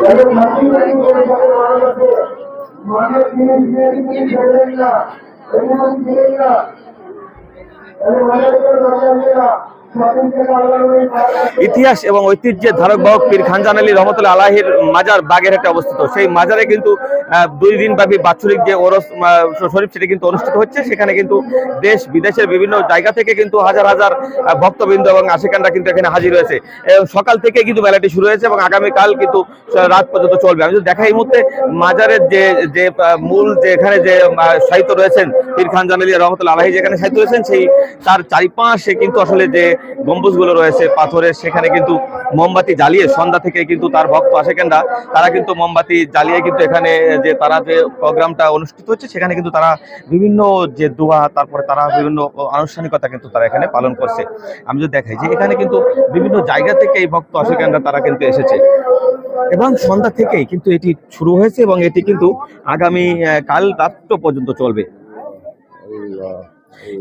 যাদের মাটি বাড়ি করে যাদের মানুষ আছে মাঠের জিনিস দিয়ে তিনি ফেলবেন না এমন দিলেন না তাহলে মাঠের করে ইতিহাস এবং ঐতিহ্যের ধারক বাহক পীর খানজান আলী রহমতুল্লাহ আলাহির মাজার বাগেরহাটে অবস্থিত। সেই মাজারে কিন্তু দুই দিন ব্যাপী বাৎসরিক যে ওরস শরীফ সেটি কিন্তু অনুষ্ঠিত হচ্ছে। সেখানে কিন্তু দেশ, বিদেশের বিভিন্ন জায়গা থেকে কিন্তু হাজার হাজার ভক্তবৃন্দ এবং আশিকানরা কিন্তু এখানে হাজির হয়েছে। সকাল থেকে কিন্তু মেলাটি শুরু হয়েছে এবং আগামীকাল কিন্তু রাত পর্যন্ত চলবে। আমি যদি দেখা এই মুহূর্তে, মাজারের যে যে মূল যে এখানে যে সাহিত্য রয়েছেন পীর খানজান আলী রহমতুল্লাহ আলাহি যেখানে সাহিত্য রয়েছেন, সেই তার চারিপাশে কিন্তু আসলে যে গম্বুজগুলো রয়েছে পাথরের সেখানে কিন্তু মোমবাতি জ্বালিয়ে সন্ধ্যা থেকে কিন্তু তার ভক্ত আশেকেনরা তারা কিন্তু মোমবাতি জ্বালিয়ে কিন্তু এখানে যে তারা যে প্রোগ্রামটা অনুষ্ঠিত হচ্ছে সেখানে কিন্তু তারা বিভিন্ন যে দোয়া তারপরে তারা বিভিন্ন আনুষ্ঠানিকতা কিন্তু তারা এখানে পালন করছে। আমি যদি দেখাই যে এখানে কিন্তু বিভিন্ন জায়গা থেকে এই ভক্ত আসে আশেকেনরা তারা কিন্তু এসেছে। এবং সন্ধ্যা থেকেই কিন্তু এটি শুরু হয়েছে এবং এটি কিন্তু আগামী কাল রাত্র পর্যন্ত চলবে।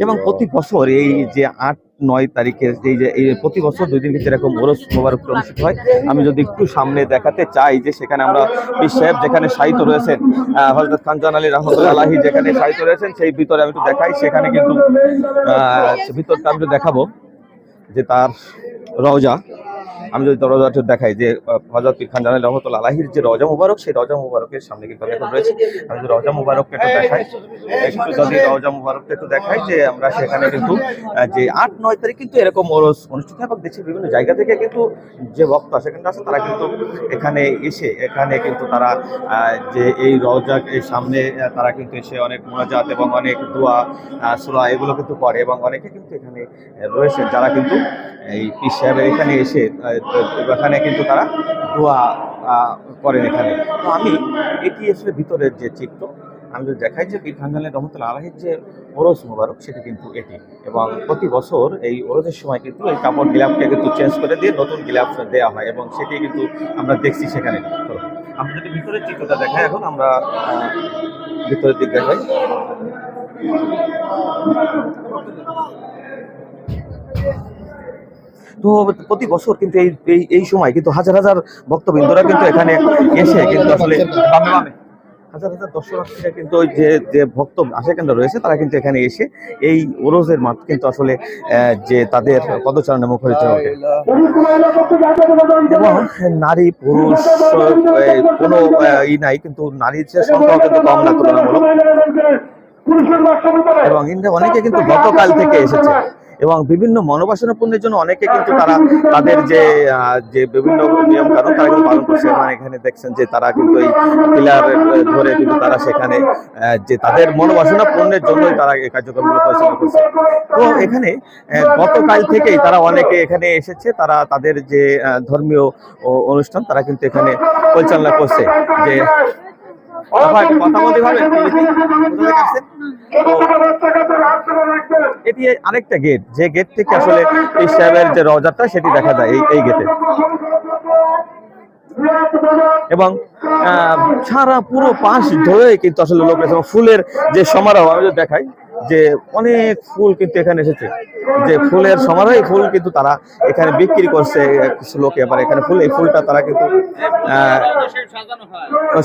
এবং প্রতি বছর এই যে আট নয় তারিখে এই যে, এই প্রতি বছর দুই দিন কিন্তু এরকম ওরস মোবারক অনুষ্ঠিত হয়। আমি যদি একটু সামনে দেখাতে চাই যে সেখানে আমরা পীর সাহেব যেখানে সাহিত্য রয়েছেন হজরত খানজান আলী রহমতুল্লাহ আলাহি যেখানে সাহিত্য রয়েছেন, সেই ভিতরে আমি একটু দেখাই। সেখানে কিন্তু ভিতরটা আমি দেখাবো যে তার রওজা আমি যদি একটু দেখাই যে আহ, হযরত পীর খান জানাল রহমতুল্লাহ আলাহির যে রজা মুবারক সেই রজা মুবারকের সামনে কিন্তু এখন রয়েছি। আমি যদি রজা মুবারককে একটু দেখাই একটু যদি রওজা মুবারককে একটু দেখাই যে আমরা সেখানে কিন্তু যে আট নয় তারিখ কিন্তু এরকম ওরস অনুষ্ঠিত এবং দেশের বিভিন্ন জায়গা থেকে কিন্তু যে ভক্ত আসে কিন্তু আসে তারা কিন্তু এখানে এসে এখানে কিন্তু তারা যে এই রওজা এর সামনে তারা কিন্তু এসে অনেক মোনাজাত এবং অনেক দোয়া সুরা এগুলো কিন্তু করে এবং অনেকে কিন্তু এখানে রয়েছে। যারা কিন্তু এই পীর সাহেবের এখানে এসে এখানে কিন্তু তারা দোয়া করেন এখানে। তো আমি এটি আসলে ভিতরের যে চিত্র, আমি যদি দেখাই যে পীর খানজানের রহমতুল্লাহ আলাহির যে ওরস মোবারক, সেটি কিন্তু এটি। এবং প্রতি বছর এই ওরসের সময় কিন্তু এই কাপড় গিলাপকে কিন্তু চেঞ্জ করে দিয়ে নতুন গিলাপ দেওয়া হয় এবং সেটি কিন্তু আমরা দেখছি সেখানে। আমরা যদি ভিতরের চিত্রটা দেখাই, এখন আমরা ভিতরের দিক দেখাই তো প্রতি বছর কিন্তু এই, এই- সময় কিন্তু হাজার হাজার ভক্তবৃন্দরা কিন্তু এখানে এসে কিন্তু আসলে হাজার কিন্তু রয়েছে, তারা কিন্তু এখানে এসে এই কিন্তু আসলে যে তাদের পদচারণে এবং নারী, পুরুষ কোনো ই নাই, কিন্তু নারীর যে সংখ্যা কিন্তু কম না, তুলনামূলক। এবং অনেকে কিন্তু গতকাল থেকে এসেছে। এবং বিভিন্ন মনোবাসনা পূর্ণের জন্য অনেকে কিন্তু তারা তাদের যে যে বিভিন্ন নিয়ম কানুন তারা কিন্তু পালন করছে। এবং এখানে দেখছেন যে তারা কিন্তু এই পিলার ধরে কিন্তু তারা সেখানে যে তাদের মনোবাসনা পূর্ণের জন্যই তারা এই কার্যক্রমগুলো পরিচালনা করছে। তো এখানে গতকাল থেকেই তারা অনেকে এখানে এসেছে। তারা তাদের যে ধর্মীয় অনুষ্ঠান তারা কিন্তু এখানে পরিচালনা করছে। যে এটি আরেকটা গেট যে গেট থেকে আসলে এই সাহেবের যে রজারটা সেটি দেখা যায় এই গেটে এবং আহ, সারা পুরো পাশ ধরে কিন্তু আসলে লোক এসে এবং ফুলের যে সমারোহ আমি দেখাই যে অনেক ফুল কিন্তু এখানে এসেছে। যে ফুলের সমারোহ, এই ফুল কিন্তু তারা এখানে বিক্রি করছে কিছু লোক এবার এখানে ফুল, এই ফুলটা তারা কিন্তু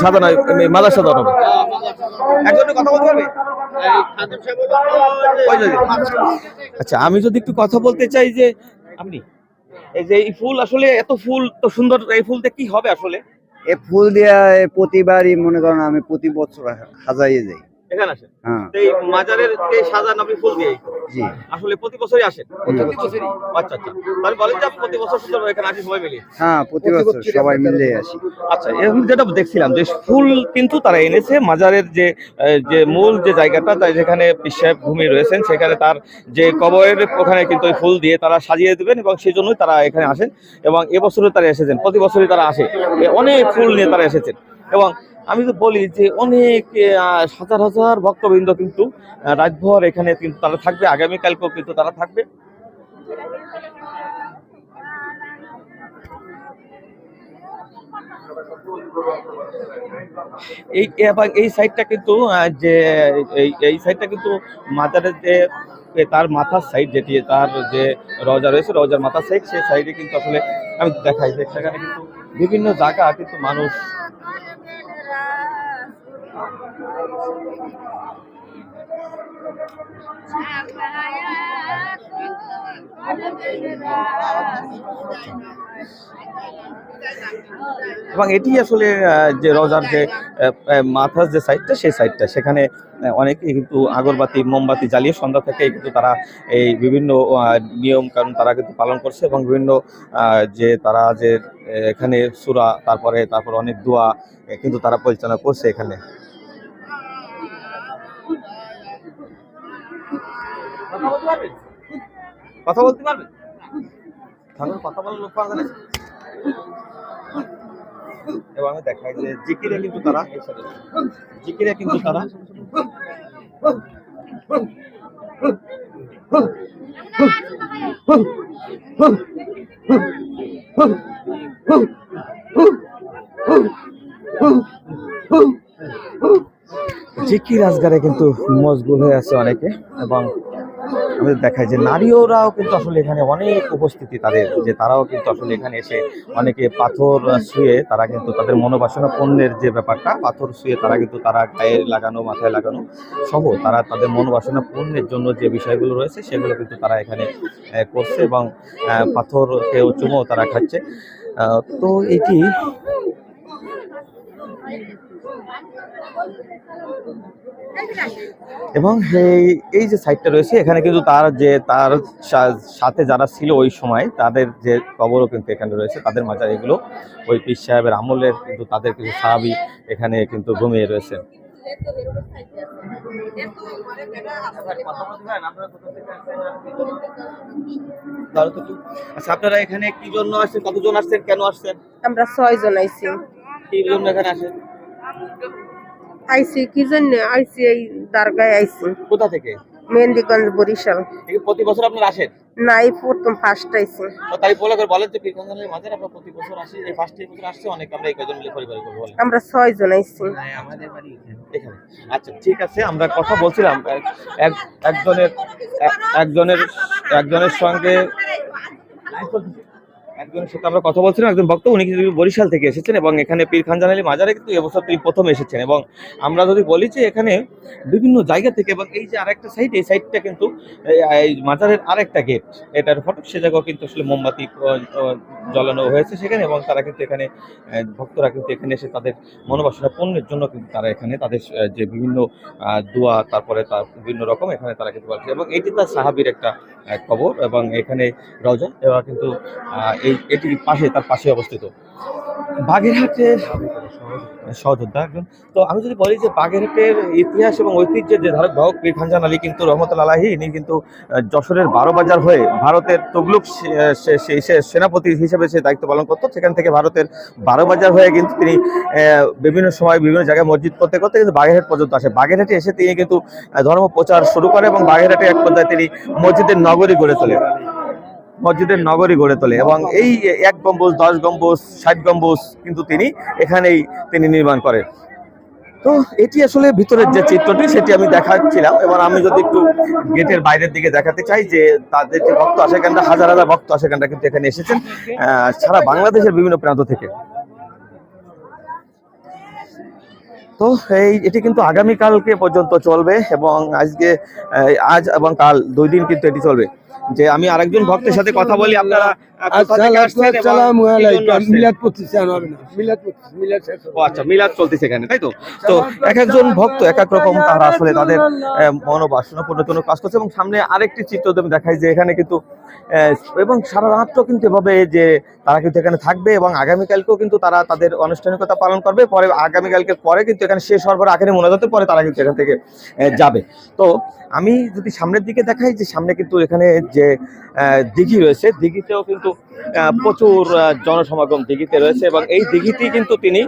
সাজানো এই মাদার সাজানো হবে। কথা বলতে আচ্ছা আমি যদি একটু কথা বলতে চাই যে, আপনি, এই যে এই ফুল আসলে এত ফুল তো সুন্দর, এই ফুলতে কি হবে আসলে? এ ফুল দিয়া প্রতিবারই মনে করেন আমি প্রতি বছর সাজাইয়ে যাই। এখানে আসেন। হ্যাঁ। এই মাজারের যে সাজান আপনি ফুল দিয়ে? জি। আসলে প্রতি বছরই আসেন? প্রতি বছরই? আচ্ছা আচ্ছা। তাহলে বলেন যে আপনি প্রতি বছর সুন্দর এখানে আসি সবাই মিলিয়ে হ্যাঁ প্রতি বছর সবাই মিলে আসি। আচ্ছা এরকম যেটা দেখছিলাম যে ফুল কিন্তু তারা এনেছে মাজারের যে যে মূল যে জায়গাটা তাই যেখানে পিসাব ভূমি রয়েছেন সেখানে তার যে কবরের ওখানে কিন্তু ওই ফুল দিয়ে তারা সাজিয়ে দেবেন এবং সেই জন্যই তারা এখানে আসেন এবং এবছরও তারা এসেছেন প্রতি বছরই তারা আসে। অনেক ফুল নিয়ে তারা এসেছেন এবং আমি তো বলি যে অনেক হাজার হাজার ভক্তবৃন্দ কিন্তু আহ, রাতভর এখানে কিন্তু তারা থাকবে আগামীকালকেও কিন্তু তারা থাকবে। এই এবং এই সাইডটা কিন্তু যে এই সাইডটা কিন্তু মাজারের যে তার মাথার সাইড যেটি তার যে রজা রয়েছে রজার মাথার সাইড সেই সাইডে কিন্তু আসলে আমি দেখাই সেখানে কিন্তু বিভিন্ন জায়গা কিন্তু মানুষ এবং এটি আসলে যে রোজার যে মাথার যে সাইডটা সেই সাইডটা সেখানে আহ, অনেকেই কিন্তু আগরবাতি মোমবাতি জ্বালিয়ে সন্ধ্যা থেকে কিন্তু তারা এই বিভিন্ন নিয়ম কানুন তারা কিন্তু পালন করছে এবং বিভিন্ন যে তারা যে এখানে সুরা তারপরে তারপর অনেক দোয়া কিন্তু তারা পরিচালনা করছে এখানে। কথা বলতে পারবে? কথা বলার লোক পাওয়া যায়? এবং আমি দেখাই যে জিকিরে কিন্তু তারা। জিকিরে কিন্তু তারা। জিকির আজগারে কিন্তু মশগুল হয়ে আছে অনেকে, এবং আমি দেখাই যে নারীরাও কিন্তু আসলে এখানে অনেক উপস্থিতি তাদের যে তারাও কিন্তু আসলে এখানে এসে অনেকে পাথর শুয়ে তারা কিন্তু তাদের মনোবাসনা পণ্যের যে ব্যাপারটা পাথর শুয়ে তারা কিন্তু তারা গায়ে লাগানো মাথায় লাগানো সহ তারা তাদের মনোবাসনা পণ্যের জন্য যে বিষয়গুলো রয়েছে সেগুলো কিন্তু তারা এখানে করছে এবং আহ, পাথরকেও চুমো তারা খাচ্ছে। তো এটি এবং এই এই যে সাইটটা রয়েছে এখানে কিন্তু তার যে তার সাথে যারা ছিল ওই সময় তাদের যে কবরও কিন্তু এখানে রয়েছে তাদের মাজার এগুলো। ওই পীর সাহেবের আমলের কিন্তু তাদের কিছু সাহাবি এখানে কিন্তু ঘুমিয়ে রয়েছে। আচ্ছা আপনারা এখানে কি জন্য আসছেন? কতজন আসছেন? কেন আসছেন? আমরা ছয় জন আইছি। কি জন্য এখানে আসেন? আইছি কি জন্য আইছি এই দারগায় আইছি কোথা থেকে? মেহেন্দিগঞ্জ বরিশাল। এই প্রতি বছর আপনারা আসেন? নাই প্রথম ফার্স্ট আইছি তো তাই বলে করে বলেন যে পীরগঞ্জের মাঝে আমরা প্রতি বছর আসি এই ফার্স্ট বছর আসছে অনেক আমরা এই কজন মিলে পরিবার করব বলেন। আমরা ছয় জন আইছি এখানে। আচ্ছা ঠিক আছে আমরা কথা বলছিলাম। এক- এক- একজনের একজনের একজনের সঙ্গে একজনের সাথে আমরা কথা বলছিলাম, একজন বক্তা উনি কিন্তু বরিশাল থেকে এসেছেন এবং এখানে পীর খানজান আলী মাজারে কিন্তু এবছর তিনি প্রথম এসেছেন। এবং আমরা যদি বলি যে এখানে বিভিন্ন জায়গা থেকে এবং এই যে আরেকটা সাইড এই সাইডটা কিন্তু এই- মাজারের আরেকটা গেট এটার ফটক, সে জায়গাও কিন্তু আসলে মোমবাতি জ্বালানো হয়েছে সেখানে এবং তারা কিন্তু এখানে ভক্তরা কিন্তু এখানে এসে তাদের মনোবাসনা, পণ্যের জন্য কিন্তু তারা এখানে তাদের যে বিভিন্ন দোয়া, তারপরে তার বিভিন্ন রকম এখানে তারা কিন্তু পাচ্ছে। এবং এটি তার সাহাবির একটা কবর এবং এখানে রজা এরা কিন্তু এই এটির পাশে, তার পাশে অবস্থিত। বাগেরহাটের সহযোদ্ধা একজন। তো আমি যদি বলি যে বাগেরহাটের ইতিহাস এবং ঐতিহ্যের যে ধারক বাহক পীর খানজান আলী কিন্তু রহমতুল্লাহ আলাহি, ইনি কিন্তু যশোরের বারো বাজার হয়ে ভারতের তগলুক সেনাপতি হিসেবে সে দায়িত্ব পালন করতো। সেখান থেকে ভারতের বারো বাজার হয়ে কিন্তু তিনি বিভিন্ন সময় বিভিন্ন জায়গায় মসজিদ করতে করতে কিন্তু বাগেরহাট পর্যন্ত আসে। বাগেরহাটে এসে তিনি কিন্তু ধর্ম প্রচার শুরু করে এবং বাগেরহাটে এক পর্যায়ে তিনি মসজিদের নগরী গড়ে তোলে মসজিদের নগরী গড়ে তোলে এবং এই এক গম্বুজ, দশ গম্বুজ, ষাট গম্বুজ কিন্তু তিনি এখানেই তিনি নির্মাণ করেন। তো এটি আসলে ভিতরের যে চিত্রটি সেটি আমি দেখাচ্ছিলাম। এবার আমি যদি একটু গেটের বাইরের দিকে দেখাতে চাই যে তাদের যে ভক্ত আসে কেনটা হাজার হাজার ভক্ত আসে কেনটা কিন্তু এখানে এসেছেন সারা বাংলাদেশের বিভিন্ন প্রান্ত থেকে। তো এই, এটি কিন্তু আগামীকালকে পর্যন্ত চলবে এবং আজকে আজ এবং কাল দুই দিন কিন্তু এটি চলবে। যে আমি আরেকজন ভক্তের সাথে কথা বলি আপনারা আচ্ছা মিলাদ চলতেছে এখানে তাই তো? তো এক একজন ভক্ত এক এক রকম তারা আসলে তাদের আহ, মনোবাসনা পূর্ণ কাজ করছে এবং সামনে আরেকটি চিত্র দেখাই যে এখানে কিন্তু এবং সারা রাত্র কিন্তু এভাবে যে তারা কিন্তু এখানে থাকবে এবং আগামীকালকেও কিন্তু তারা তাদের আনুষ্ঠানিকতা পালন করবে। পরে আগামীকালকে পরে কিন্তু এখানে শেষ হওয়ার পরে আখেরি মোনাজাতের পরে তারা কিন্তু এখান থেকে যাবে। তো আমি যদি সামনের দিকে দেখাই যে সামনে কিন্তু এখানে যে দিঘি রয়েছে, দিঘিতেও কিন্তু প্রচুর জনসমাগম দিঘিতে রয়েছে এবং এই দিঘিটি কিন্তু তিনি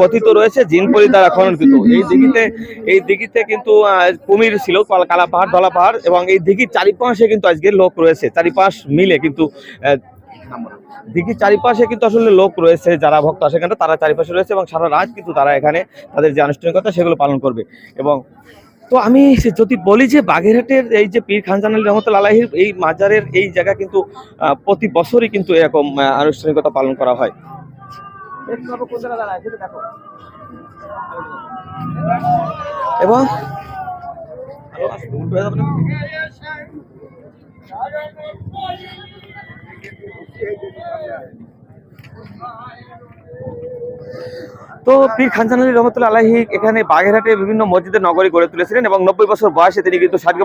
কথিত রয়েছে জিনপরি দ্বারা খননকৃত। এই দিঘিতে এই দিঘিতে কিন্তু কুমির ছিল, কাল- পাহাড় ধলা পাহাড় এবং এই দিঘির চারিপাশে কিন্তু আজকে লোক রয়েছে, চারিপাশ মিলে কিন্তু দিঘির চারিপাশে কিন্তু আসলে লোক রয়েছে, যারা ভক্ত আসে এখানে তারা চারিপাশে রয়েছে এবং সারা রাত কিন্তু তারা এখানে তাদের যে আনুষ্ঠানিকতা সেগুলো পালন করবে এবং তো আমি যদি বলি যে বাগেরহাটের এই যে পীর খানজান আলী রহমতুল্লা আলাহির এই মাজারের এই জায়গা কিন্তু প্রতি বছরই কিন্তু এরকম আনুষ্ঠানিকতা পালন করা হয়। এবং তো পীর খানজান আলী রহমতুল্লাহ আলাহি এখানে বাগেরহাটে বিভিন্ন মসজিদের নগরী গড়ে তুলেছিলেন এবং নব্বই বছর বয়সে তিনি কিন্তু সাদগা